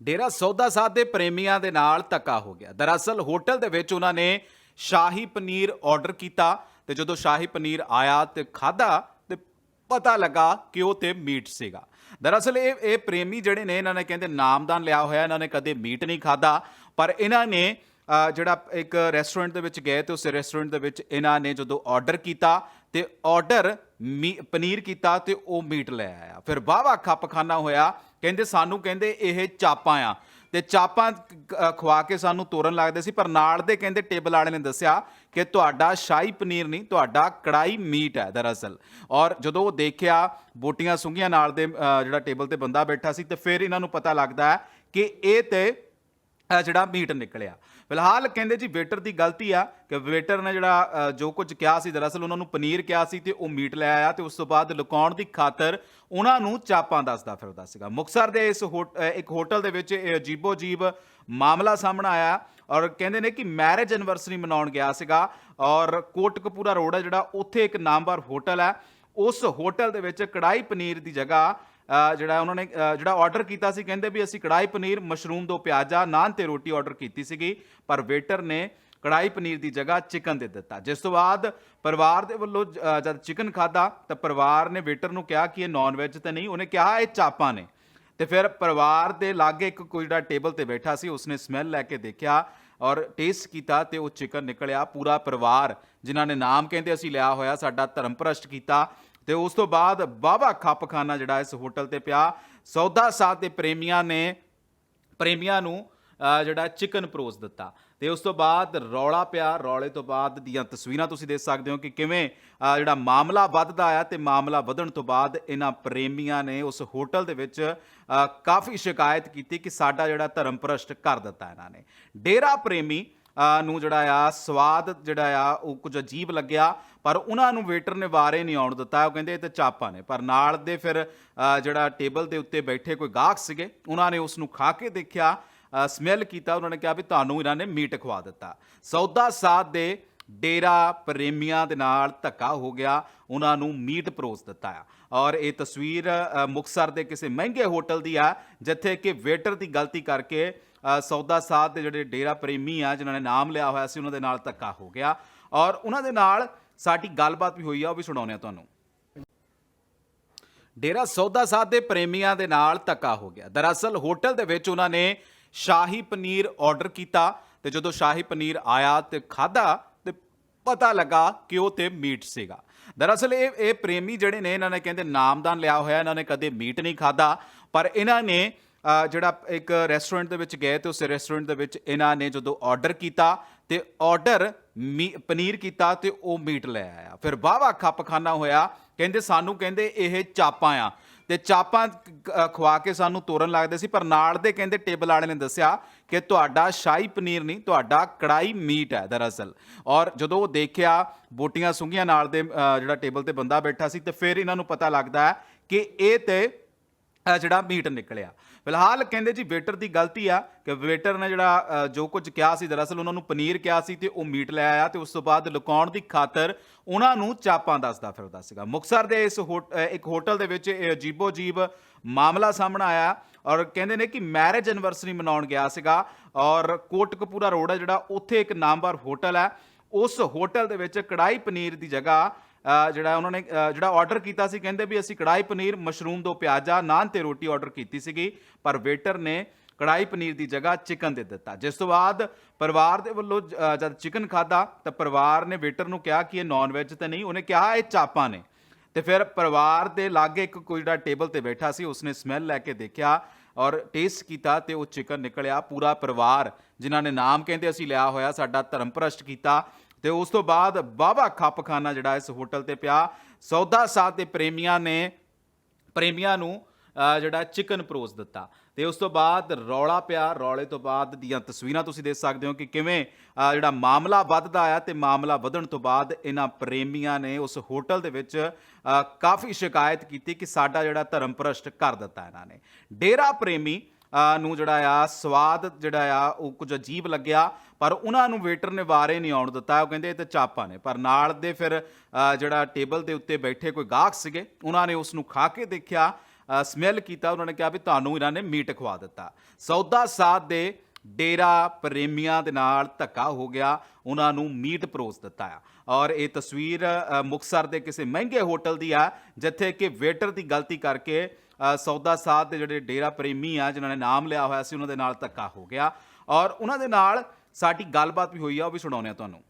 ਡੇਰਾ ਸੌਦਾ ਸਾਧ ਦੇ ਪ੍ਰੇਮੀਆਂ ਦੇ ਨਾਲ ਧੱਕਾ ਹੋ ਗਿਆ। ਦਰਅਸਲ ਹੋਟਲ ਦੇ ਵਿੱਚ ਉਹਨਾਂ ਨੇ ਸ਼ਾਹੀ ਪਨੀਰ ਆਰਡਰ ਕੀਤਾ ਤੇ ਜਦੋਂ ਸ਼ਾਹੀ ਪਨੀਰ ਆਇਆ ਤੇ ਖਾਦਾ ਤੇ ਪਤਾ ਲੱਗਾ ਕਿ ਉਹ ਤੇ ਮੀਟ ਸੀਗਾ। ਦਰਅਸਲ ਇਹ ਇਹ ਪ੍ਰੇਮੀ ਜਿਹੜੇ ਨੇ, ਇਹਨਾਂ ਨੇ ਕਹਿੰਦੇ ਨਾਮਦਾਨ ਲਿਆ ਹੋਇਆ, ਇਹਨਾਂ ਨੇ ਕਦੇ ਮੀਟ ਨਹੀਂ ਖਾਦਾ ਪਰ ਇਹਨਾਂ ਨੇ ਜਿਹੜਾ ਇੱਕ ਰੈਸਟੋਰੈਂਟ ਦੇ ਵਿੱਚ ਗਏ ਤੇ ਉਸ ਰੈਸਟੋਰੈਂਟ ਦੇ ਵਿੱਚ ਇਹਨਾਂ ਨੇ ਜਦੋਂ ਆਰਡਰ ਕੀਤਾ ਤੇ ਆਰਡਰ ਪਨੀਰ ਕੀਤਾ ਤੇ ਉਹ ਮੀਟ ਲੈ ਆਇਆ। ਫਿਰ ਵਾਹਵਾ ਖੱਪਖਾਨਾ ਹੋਇਆ ਕਹਿੰਦੇ ਸਾਨੂੰ ਕਹਿੰਦੇ ਇਹ ਚਾਪਾਂ ਆ। ਤੇ ਚਾਪਾਂ ਖਵਾ ਕੇ ਸਾਨੂੰ ਤੋਰਨ ਲੱਗਦੇ ਸੀ, ਪਰ ਨਾਲ ਦੇ ਕਹਿੰਦੇ ਟੇਬਲ ਵਾਲੇ ਨੇ ਦੱਸਿਆ ਕਿ ਤੁਹਾਡਾ ਸ਼ਾਹੀ ਪਨੀਰ ਨਹੀਂ, ਤੁਹਾਡਾ ਕੜਾਈ ਮੀਟ ਹੈ ਦਰਅਸਲ। ਔਰ ਜਦੋਂ ਉਹ ਦੇਖਿਆ ਬੋਟੀਆਂ ਸੁੰਘੀਆਂ ਨਾਲ ਦੇ ਜਿਹੜਾ ਟੇਬਲ ਤੇ ਬੰਦਾ ਬੈਠਾ ਸੀ, ਤੇ ਫਿਰ ਇਹਨਾਂ ਨੂੰ ਪਤਾ ਲੱਗਦਾ ਕਿ ਇਹ ਤੇ ਜਿਹੜਾ ਮੀਟ ਨਿਕਲਿਆ। ਫਿਲਹਾਲ ਕਹਿੰਦੇ ਜੀ ਵੇਟਰ ਦੀ ਗਲਤੀ ਆ ਕਿ ਵੇਟਰ ਨੇ ਜਿਹੜਾ ਜੋ ਕੁਝ ਕਿਹਾ ਸੀ, ਦਰਅਸਲ ਉਹਨਾਂ ਨੂੰ ਪਨੀਰ ਕਿਹਾ ਸੀ ਤੇ ਉਹ ਮੀਟ ਲੈ ਆਇਆ ਤੇ ਉਸ ਤੋਂ ਬਾਅਦ ਲੁਕਾਉਣ ਦੀ ਖਾਤਰ ਉਹਨਾਂ ਨੂੰ ਚਾਪਾਂ ਦੱਸਦਾ ਫਿਰਦਾ ਸੀਗਾ। ਮੁਕਸਰ ਦੇ ਇਸ ਹੋਟ- ਇੱਕ ਹੋਟਲ ਦੇ ਵਿੱਚ ਇਹ ਅਜੀਬੋ ਜੀਬ ਮਾਮਲਾ ਸਾਹਮਣੇ ਆਇਆ ਔਰ ਕਹਿੰਦੇ ਨੇ ਕਿ ਮੈਰਿਜ ਐਨਵਰਸਰੀ ਮਨਾਉਣ ਗਿਆ ਸੀਗਾ ਔਰ ਕੋਟਕਪੂਰਾ ਰੋਡ ਹੈ ਜਿਹੜਾ, ਉੱਥੇ ਇੱਕ ਨਾਮਵਰ ਹੋਟਲ ਹੈ ਉਸ ਹੋਟਲ ਦੇ ਵਿੱਚ ਕੜਾਈ ਪਨੀਰ ਦੀ ਜਗ੍ਹਾ ਜਿਹੜਾ ਉਹਨਾਂ ਨੇ ਜਿਹੜਾ ਆਰਡਰ ਕੀਤਾ ਸੀ ਕਹਿੰਦੇ ਵੀ ਅਸੀਂ ਕੜਾਈ ਪਨੀਰ ਮਸ਼ਰੂਮ ਦੋ ਪਿਆਜ਼ਾ ਨਾਨ ਤੇ ਰੋਟੀ ਆਰਡਰ ਕੀਤੀ ਸੀਗੀ ਪਰ ਵੇਟਰ ਨੇ ਕੜਾਈ ਪਨੀਰ ਦੀ ਜਗ੍ਹਾ ਚਿਕਨ ਦੇ ਦਿੱਤਾ। ਜਿਸ ਤੋਂ ਬਾਅਦ ਪਰਿਵਾਰ ਦੇ ਵੱਲੋਂ ਅ, ਜਦ ਚਿਕਨ ਖਾਦਾ ਤਾਂ ਪਰਿਵਾਰ ਨੇ ਵੇਟਰ ਨੂੰ ਕਿਹਾ ਕਿ ਇਹ ਨਾਨ ਵੈਜ ਤਾਂ ਨਹੀਂ ਉਹਨੇ ਕਿਹਾ ਇਹ ਚਾਪਾਂ ਨੇ। ਤੇ ਫਿਰ ਪਰਿਵਾਰ ਦੇ ਲਾਗੇ ਇੱਕ ਕੋਈ ਜਿਹੜਾ ਟੇਬਲ ਤੇ ਬੈਠਾ ਸੀ ਉਸਨੇ ਸਮੈਲ ਲੈ ਕੇ ਦੇਖਿਆ ਔਰ ਟੇਸਟ ਕੀਤਾ ਤੇ ਉਹ ਚਿਕਨ ਨਿਕਲਿਆ। ਪੂਰਾ ਪਰਿਵਾਰ ਜਿਨ੍ਹਾਂ ਨੇ ਨਾਮ ਕਹਿੰਦੇ ਅਸੀਂ ਲਿਆ ਹੋਇਆ ਸਾਡਾ ਧਰਮ ਭ੍ਰਸ਼ਟ ਕੀਤਾ। ਤੇ ਉਸ ਤੋਂ ਬਾਅਦ ਬਾਬਾ ਖੱਪਖਾਨਾ ਜਿਹੜਾ ਇਸ ਹੋਟਲ ਤੇ ਪਿਆ। ਸੌਦਾ ਸਾਧ ਦੇ ਪ੍ਰੇਮੀਆਂ ਨੇ, ਪ੍ਰੇਮੀਆਂ ਨੂੰ ਜਿਹੜਾ ਚਿਕਨ ਪਰੋਸ ਦਿੱਤਾ। ਤੇ ਉਸ ਤੋਂ ਬਾਅਦ ਰੌਲਾ ਪਿਆ। ਰੌਲੇ ਤੋਂ ਬਾਅਦ ਦੀਆਂ ਤਸਵੀਰਾਂ ਤੁਸੀਂ ਦੇਖ ਸਕਦੇ ਹੋ ਕਿ ਕਿਵੇਂ ਜਿਹੜਾ ਮਾਮਲਾ ਵੱਧਦਾ ਆ ਤੇ ਮਾਮਲਾ ਵਧਣ ਤੋਂ ਬਾਅਦ ਇਹਨਾਂ ਪ੍ਰੇਮੀਆਂ ਨੇ ਉਸ ਹੋਟਲ ਦੇ ਵਿੱਚ ਕਾਫੀ ਸ਼ਿਕਾਇਤ ਕੀਤੀ ਕਿ ਸਾਡਾ ਜਿਹੜਾ ਧਰਮ ਭ੍ਰਸ਼ਟ ਕਰ ਦਿੱਤਾ ਇਹਨਾਂ ਨੇ। ਡੇਰਾ ਪ੍ਰੇਮੀ ਨੂੰ ਜਿਹੜਾ ਆ ਸਵਾਦ ਜਿਹੜਾ ਆ ਉਹ ਕੁਝ ਅਜੀਬ ਲੱਗਿਆ ਪਰ ਉਹਨਾਂ ਨੂੰ ਵੇਟਰ ਨੇ ਵਾਰੇ ਨਹੀਂ ਆਉਣ ਦਿੱਤਾ। ਉਹ ਕਹਿੰਦੇ ਇਹ ਤਾਂ ਚਾਪਾਂ ਨੇ। ਪਰ ਨਾਲ ਦੇ ਫਿਰ ਜਿਹੜਾ ਟੇਬਲ ਦੇ ਉੱਤੇ ਬੈਠੇ ਕੋਈ ਗਾਹਕ ਸੀਗੇ ਉਹਨਾਂ ਨੇ ਉਸ ਨੂੰ ਖਾ ਕੇ ਦੇਖਿਆ ਸਮੈਲ ਕੀਤਾ ਉਹਨਾਂ ਨੇ ਕਿਹਾ ਵੀ ਤੁਹਾਨੂੰ ਇਹਨਾਂ ਨੇ ਮੀਟ ਖਵਾ ਦਿੱਤਾ। ਸੌਦਾ ਸਾਧ ਦੇ ਡੇਰਾ ਪ੍ਰੇਮੀਆਂ ਦੇ ਨਾਲ ਧੱਕਾ ਹੋ ਗਿਆ ਉਹਨਾਂ ਨੂੰ ਮੀਟ ਪਰੋਸ ਦਿੱਤਾ ਆ। ਔਰ ਇਹ ਤਸਵੀਰ ਅ, ਮੁਕਤਸਰ ਦੇ ਕਿਸੇ ਮਹਿੰਗੇ ਹੋਟਲ ਦੀ ਆ ਜਿੱਥੇ ਕਿ ਵੇਟਰ ਦੀ ਗਲਤੀ ਕਰਕੇ ਸੌਦਾ ਸਾਧ ਦੇ ਜਿਹੜੇ ਡੇਰਾ ਪ੍ਰੇਮੀ ਆ, ਜਿਨ੍ਹਾਂ ਨੇ ਨਾਮ ਲਿਆ ਹੋਇਆ ਸੀ, ਉਹਨਾਂ ਦੇ ਨਾਲ ਧੱਕਾ ਹੋ ਗਿਆ। ਔਰ ਉਹਨਾਂ ਦੇ ਨਾਲ ਸਾਡੀ ਗੱਲਬਾਤ ਵੀ ਹੋਈ ਆ, ਉਹ ਵੀ ਸੁਣਾਉਂਦੇ ਆ ਤੁਹਾਨੂੰ। ਡੇਰਾ ਸੌਦਾ ਸਾਧ ਦੇ ਪ੍ਰੇਮੀਆਂ ਦੇ ਨਾਲ ਧੱਕਾ ਹੋ ਗਿਆ। ਦਰਅਸਲ ਹੋਟਲ ਦੇ ਵਿੱਚ ਉਹਨਾਂ ਨੇ ਸ਼ਾਹੀ ਪਨੀਰ ਆਰਡਰ ਕੀਤਾ ਤੇ ਜਦੋਂ ਸ਼ਾਹੀ ਪਨੀਰ ਆਇਆ ਤੇ ਖਾਦਾ ਤੇ ਪਤਾ ਲੱਗਾ ਕਿ ਉਹ ਤੇ ਮੀਟ ਸੀਗਾ। ਦਰਅਸਲ ਇਹ ਇਹ ਪ੍ਰੇਮੀ ਜਿਹੜੇ ਨੇ, ਇਹਨਾਂ ਨੇ ਕਹਿੰਦੇ ਨਾਮਦਾਨ ਲਿਆ ਹੋਇਆ, ਇਹਨਾਂ ਨੇ ਕਦੇ ਮੀਟ ਨਹੀਂ ਖਾਦਾ ਪਰ ਇਹਨਾਂ ਨੇ ਜਿਹੜਾ ਇੱਕ ਰੈਸਟੋਰੈਂਟ ਦੇ ਵਿੱਚ ਗਏ ਤੇ ਉਸ ਰੈਸਟੋਰੈਂਟ ਦੇ ਵਿੱਚ ਇਹਨਾਂ ਨੇ ਜਦੋਂ ਆਰਡਰ ਕੀਤਾ ਤੇ ਆਰਡਰ ਪਨੀਰ ਕੀਤਾ ਤੇ ਉਹ ਮੀਟ ਲੈ ਆਇਆ। ਫਿਰ ਵਾਹਵਾ ਖੱਪਖਾਨਾ ਹੋਇਆ, ਕਹਿੰਦੇ ਸਾਨੂੰ ਕਹਿੰਦੇ ਇਹ ਚਾਪਾਂ ਆ। ਤੇ ਚਾਪਾਂ ਕ- ਖਵਾ ਕੇ ਸਾਨੂੰ ਤੋਰਨ ਲੱਗਦੇ ਸੀ, ਪਰ ਨਾਲ ਦੇ ਕਹਿੰਦੇ ਟੇਬਲ ਵਾਲੇ ਨੇ ਦੱਸਿਆ ਕਿ ਤੁਹਾਡਾ ਸ਼ਾਹੀ ਪਨੀਰ ਨਹੀਂ, ਤੁਹਾਡਾ ਕੜਾਈ ਮੀਟ ਹੈ ਦਰਅਸਲ। ਔਰ ਜਦੋਂ ਉਹ ਦੇਖਿਆ, ਬੋਟੀਆਂ ਸੁੰਘੀਆਂ ਨਾਲ ਦੇ ਜਿਹੜਾ ਟੇਬਲ ਤੇ ਬੰਦਾ ਬੈਠਾ ਸੀ ਤੇ ਫਿਰ ਇਹਨਾਂ ਨੂੰ ਪਤਾ ਲੱਗਦਾ ਕਿ ਇਹ ਤੇ ਜਿਹੜਾ ਮੀਟ ਨਿਕਲਿਆ। ਫਿਲਹਾਲ ਕਹਿੰਦੇ ਜੀ ਵੇਟਰ ਦੀ ਗਲਤੀ ਆ ਕਿ ਵੇਟਰ ਨੇ ਜਿਹੜਾ ਜੋ ਕੁਝ ਕਿਹਾ ਸੀ, ਦਰਅਸਲ ਉਹਨਾਂ ਨੂੰ ਪਨੀਰ ਕਿਹਾ ਸੀ ਤੇ ਉਹ ਮੀਟ ਲੈ ਆਇਆ ਤੇ ਉਸ ਤੋਂ ਬਾਅਦ ਲੁਕਾਉਣ ਦੀ ਖਾਤਰ ਉਹਨਾਂ ਨੂੰ ਚਾਪਾਂ ਦੱਸਦਾ ਫਿਰਦਾ ਸੀਗਾ। ਮੁਕਸਰ ਦੇ ਇਸ ਹੋਟ- ਇੱਕ ਹੋਟਲ ਦੇ ਵਿੱਚ ਇਹ ਅਜੀਬੋ ਜੀਬ ਮਾਮਲਾ ਸਾਹਮਣੇ ਆਇਆ ਔਰ ਕਹਿੰਦੇ ਨੇ ਕਿ ਮੈਰਿਜ ਐਨਵਰਸਰੀ ਮਨਾਉਣ ਗਿਆ ਸੀਗਾ ਔਰ ਕੋਟਕਪੂਰਾ ਰੋਡ ਹੈ ਜਿਹੜਾ, ਉੱਥੇ ਇੱਕ ਨਾਮਵਰ ਹੋਟਲ ਹੈ। ਉਸ ਹੋਟਲ ਦੇ ਵਿੱਚ ਕੜਾਈ ਪਨੀਰ ਦੀ ਜਗ੍ਹਾ ਜਿਹੜਾ ਉਹਨਾਂ ਨੇ ਜਿਹੜਾ ਆਰਡਰ ਕੀਤਾ ਸੀ ਕਹਿੰਦੇ ਵੀ ਅਸੀਂ ਕੜਾਈ ਪਨੀਰ ਮਸ਼ਰੂਮ ਦੋ ਪਿਆਜ਼ਾ ਨਾਨ ਤੇ ਰੋਟੀ ਆਰਡਰ ਕੀਤੀ ਸੀਗੀ ਪਰ ਵੇਟਰ ਨੇ ਕੜਾਈ ਪਨੀਰ ਦੀ ਜਗ੍ਹਾ ਚਿਕਨ ਦੇ ਦਿੱਤਾ। ਜਿਸ ਤੋਂ ਬਾਅਦ ਪਰਿਵਾਰ ਦੇ ਵੱਲੋਂ ਅ, ਜਦ ਚਿਕਨ ਖਾਦਾ ਤਾਂ ਪਰਿਵਾਰ ਨੇ ਵੇਟਰ ਨੂੰ ਕਿਹਾ ਕਿ ਇਹ ਨਾਨ ਵੈਜ ਤਾਂ ਨਹੀਂ ਉਹਨੇ ਕਿਹਾ ਇਹ ਚਾਪਾਂ ਨੇ। ਤੇ ਫਿਰ ਪਰਿਵਾਰ ਦੇ ਲਾਗੇ ਇੱਕ ਕੋਈ ਜਿਹੜਾ ਟੇਬਲ ਤੇ ਬੈਠਾ ਸੀ ਉਸਨੇ ਸਮੈਲ ਲੈ ਕੇ ਦੇਖਿਆ ਔਰ ਟੇਸਟ ਕੀਤਾ ਤੇ ਉਹ ਚਿਕਨ ਨਿਕਲਿਆ। ਪੂਰਾ ਪਰਿਵਾਰ ਜਿਨ੍ਹਾਂ ਨੇ ਨਾਮ ਕਹਿੰਦੇ ਅਸੀਂ ਲਿਆ ਹੋਇਆ ਸਾਡਾ ਧਰਮ ਭ੍ਰਸ਼ਟ ਕੀਤਾ। ਤੇ ਉਸ ਤੋਂ ਬਾਅਦ ਬਾਬਾ ਖੱਪਖਾਨਾ ਜਿਹੜਾ ਇਸ ਹੋਟਲ ਤੇ ਪਿਆ। ਸੌਦਾ ਸਾਧ ਦੇ ਪ੍ਰੇਮੀਆਂ ਨੇ, ਪ੍ਰੇਮੀਆਂ ਨੂੰ ਜਿਹੜਾ ਚਿਕਨ ਪਰੋਸ ਦਿੱਤਾ। ਤੇ ਉਸ ਤੋਂ ਬਾਅਦ ਰੌਲਾ ਪਿਆ। ਰੌਲੇ ਤੋਂ ਬਾਅਦ ਦੀਆਂ ਤਸਵੀਰਾਂ ਤੁਸੀਂ ਦੇਖ ਸਕਦੇ ਹੋ ਕਿ ਕਿਵੇਂ ਜਿਹੜਾ ਮਾਮਲਾ ਵੱਧਦਾ ਆ ਤੇ ਮਾਮਲਾ ਵਧਣ ਤੋਂ ਬਾਅਦ ਇਹਨਾਂ ਪ੍ਰੇਮੀਆਂ ਨੇ ਉਸ ਹੋਟਲ ਦੇ ਵਿੱਚ ਕਾਫੀ ਸ਼ਿਕਾਇਤ ਕੀਤੀ ਕਿ ਸਾਡਾ ਜਿਹੜਾ ਧਰਮ ਭ੍ਰਸ਼ਟ ਕਰ ਦਿੱਤਾ ਇਹਨਾਂ ਨੇ। ਡੇਰਾ ਪ੍ਰੇਮੀ ਨੂੰ ਜਿਹੜਾ ਆ, ਸਵਾਦ ਜਿਹੜਾ ਆ, ਉਹ ਕੁਝ ਅਜੀਬ ਲੱਗਿਆ, ਪਰ ਉਹਨਾਂ ਨੂੰ ਵੇਟਰ ਨੇ ਵਾਰੇ ਨਹੀਂ ਆਉਣ ਦਿੱਤਾ। ਉਹ ਕਹਿੰਦੇ ਇਹ ਤਾਂ ਚਾਪਾਂ ਨੇ। ਪਰ ਨਾਲ ਦੇ ਫਿਰ ਜਿਹੜਾ ਟੇਬਲ ਦੇ ਉੱਤੇ ਬੈਠੇ ਕੋਈ ਗਾਹਕ ਸੀਗੇ, ਉਹਨਾਂ ਨੇ ਉਸ ਨੂੰ ਖਾ ਕੇ ਦੇਖਿਆ ਸਮੈਲ ਕੀਤਾ, ਉਹਨਾਂ ਨੇ ਕਿਹਾ ਵੀ ਤੁਹਾਨੂੰ ਇਹਨਾਂ ਨੇ ਮੀਟ ਖਵਾ ਦਿੱਤਾ। ਸੌਦਾ ਸਾਧ ਦੇ ਡੇਰਾ ਪ੍ਰੇਮੀਆਂ ਦੇ ਨਾਲ ਧੱਕਾ ਹੋ ਗਿਆ ਉਹਨਾਂ ਨੂੰ ਮੀਟ ਪਰੋਸ ਦਿੱਤਾ ਆ। ਔਰ ਇਹ ਤਸਵੀਰ ਅ, ਮੁਕਤਸਰ ਦੇ ਕਿਸੇ ਮਹਿੰਗੇ ਹੋਟਲ ਦੀ ਆ ਜਿੱਥੇ ਕਿ ਵੇਟਰ ਦੀ ਗਲਤੀ ਕਰਕੇ ਸੌਦਾ ਸਾਧ ਦੇ ਜਿਹੜੇ ਡੇਰਾ ਪ੍ਰੇਮੀ ਆ ਜਿਨ੍ਹਾਂ ਨੇ ਨਾਮ ਲਿਆ ਹੋਇਆ ਸੀ ਉਹਨਾਂ ਦੇ ਨਾਲ ਧੱਕਾ ਹੋ ਗਿਆ। ਔਰ ਉਹਨਾਂ ਦੇ ਨਾਲ ਸਾਡੀ ਗੱਲਬਾਤ ਵੀ ਹੋਈ ਆ ਉਹ ਵੀ ਸੁਣਾਉਂਦੇ ਆ ਤੁਹਾਨੂੰ।